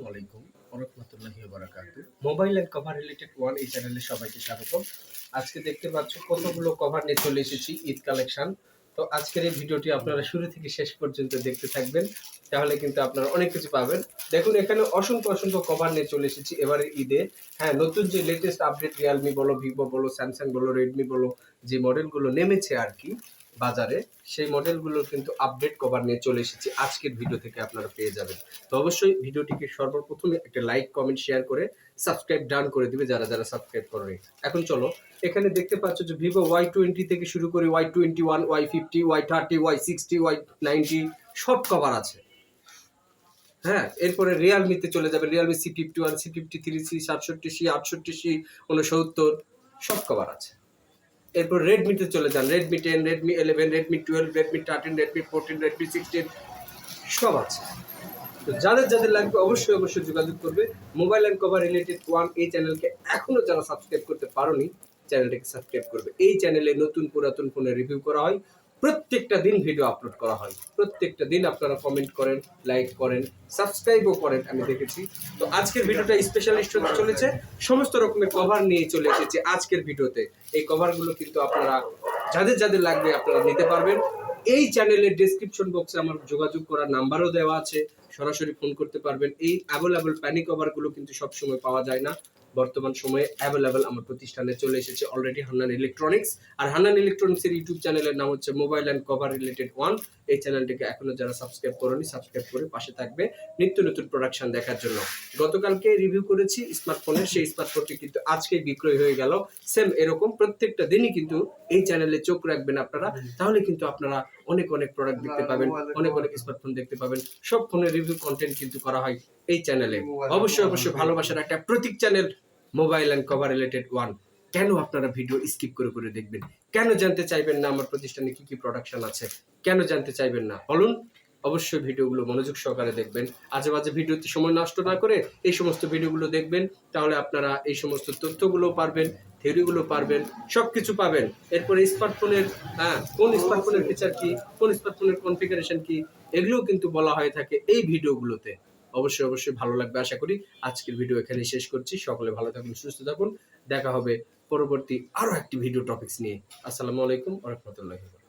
আসসালামু আলাইকুম। ওরহমতুল্লাহি মোবাইল কভার রিলেটেড ওয়ান এই চ্যানেলে সবাইকে স্বাগতম। আজকে দেখতে পাচ্ছ কতগুলো কভার নিয়ে চলে এসেছি ঈদ কালেকশন। তো আজকের এই ভিডিওটি আপনারা শুরু থেকে শেষ পর্যন্ত দেখতে থাকবেন, তাহলে কিন্তু আপনারা অনেক কিছু পাবেন। দেখুন, এখানে অসংখ্য অসংখ্য কভার নিয়ে চলে এসেছি এবারে ঈদে। হ্যাঁ নতুন যে লেটেস্ট আপডেট রিয়ালমি বলো ভিভো বলো স্যামসাং বলো রেডমি বলো, যে মডেলগুলো নেমেছে আর কি বাজারে, সেই মডেলগুলোর কিন্তু আপডেট কভার নিয়ে চলে এসেছি। আজকের ভিডিও থেকে আপনারা পেয়ে যাবেন। তো অবশ্যই ভিডিওটিকে সর্বপ্রথমে একটা লাইক কমেন্ট শেয়ার করে সাবস্ক্রাইব ডান করে দিবে যারা যারা সাবস্ক্রাইব করেনি। এখন চলো, এখানে দেখতে পাচ্ছ যে ভিভো ওয়াই টোয়েন্টি থেকে শুরু করে Y twenty one Y fifty Y thirty Y sixty Y ninety সব কভার আছে। হ্যাঁ এরপরে রিয়ালমিতে চলে যাবে। Realme C fifty one C fifty three C সাতষট্টি সি আটষট্টি সি উনসত্তর, সব কভার আছে। এরপর রেডমিতে চলে যান। Redmi ten Redmi eleven Redmi twelve Redmi thirteen Redmi fourteen Redmi sixteen সব আছে। তো যাদের যাদের লাগবে অবশ্যই অবশ্যই যোগাযোগ করবে। Mobile and cover related one এই চ্যানেলকে এখনও যারা সাবস্ক্রাইব করতে পারোনি চ্যানেলটাকে সাবস্ক্রাইব করবে। এই চ্যানেলে নতুন পুরাতন ফোনের রিভিউ করা হয়। প্রত্যেকটা দিন ভিডিও আপলোড করা হয়। প্রত্যেকটা দিন আপনারা কমেন্ট করেন লাইক করেন সাবস্ক্রাইবও করেন, আমি দেখেছি। তো আজকের ভিডিওটা স্পেশালিস্ট হতে চলেছে। সমস্ত রকমের কভার নিয়ে চলে এসেছে আজকের ভিডিওতে এই কভারগুলো কিন্তু আপনারা, যাদের যাদের লাগবে আপনারা নিতে পারবেন। এই চ্যানেলের ডেসক্রিপশন বক্সে আমার যোগাযোগ করার নাম্বারও দেওয়া আছে। সরাসরি ফোন করতে পারবেন। এই অ্যাভেলেবল প্যানি কভারগুলো কিন্তু সবসময় পাওয়া যায় না। বর্তমান সময়ে অ্যাভেলেবল আমার প্রতিষ্ঠানে চলে এসেছে অলরেডি হান্নান ইলেকট্রনিক্স আর হান্নান ইলেকট্রনিক্স এর ইউটিউব চ্যানেলের নাম হচ্ছে mobile and cover related one এই চ্যানেলটিকে এখনও যারা সাবস্ক্রাইব করেনি সাবস্ক্রাইব করে পাশে থাকবে নিত্য নতুন প্রোডাকশন দেখার জন্য। গতকালকে রিভিউ করেছি স্মার্টফোনের সেই স্মার্টফোনটি কিন্তু আজকে বিক্রয় হয়ে গেল। সেম এরকম প্রত্যেকটা দিনই কিন্তু এই চ্যানেলে চোখ রাখবেন আপনারা। তাহলে কিন্তু আপনারা অনেক অনেক প্রোডাক্ট দেখতে পাবেন অনেক অনেক স্মার্টফোন দেখতে পাবেন। সব ফোনের রিভিউ কন্টেন্ট কিন্তু করা হয় এই চ্যানেলে অবশ্যই অবশ্যই ভালোবাসার একটা প্রতীক channel mobile and cover related one কেন আপনারা ভিডিও স্কিপ করে করে দেখবেন? কেন জানতে চাইবেন না আমার প্রতিষ্ঠানে কি কি প্রোডাকশন আছে? কেন জানতে চাইবেন না? বলুন। অবশ্যই ভিডিওগুলো মনোযোগ সহকারে দেখবেন। আজে বাজে ভিডিওতে সময় নষ্ট না করে এই সমস্ত ভিডিওগুলো দেখবেন। তাহলে আপনারা এই সমস্ত তথ্যগুলো পারবেন থিওরিগুলো পারবেন সব কিছু পাবেন। এরপরে স্মার্টফোনের হ্যাঁ কোন স্মার্টফোনের ফিচার কি? কোন স্মার্টফোনের কনফিগারেশন কি? এগুলোও কিন্তু বলা হয়ে থাকে এই ভিডিওগুলোতে অবশ্যই অবশ্যই ভালো লাগবে। আশা করি আজকের ভিডিও এখানে শেষ করছি। সকলে ভালো থাকুন, সুস্থ থাকুন। দেখা হবে পরবর্তী আরও একটি ভিডিও টপিক্স নিয়ে। আসসালামু আলাইকুম রহমতুল্লাহ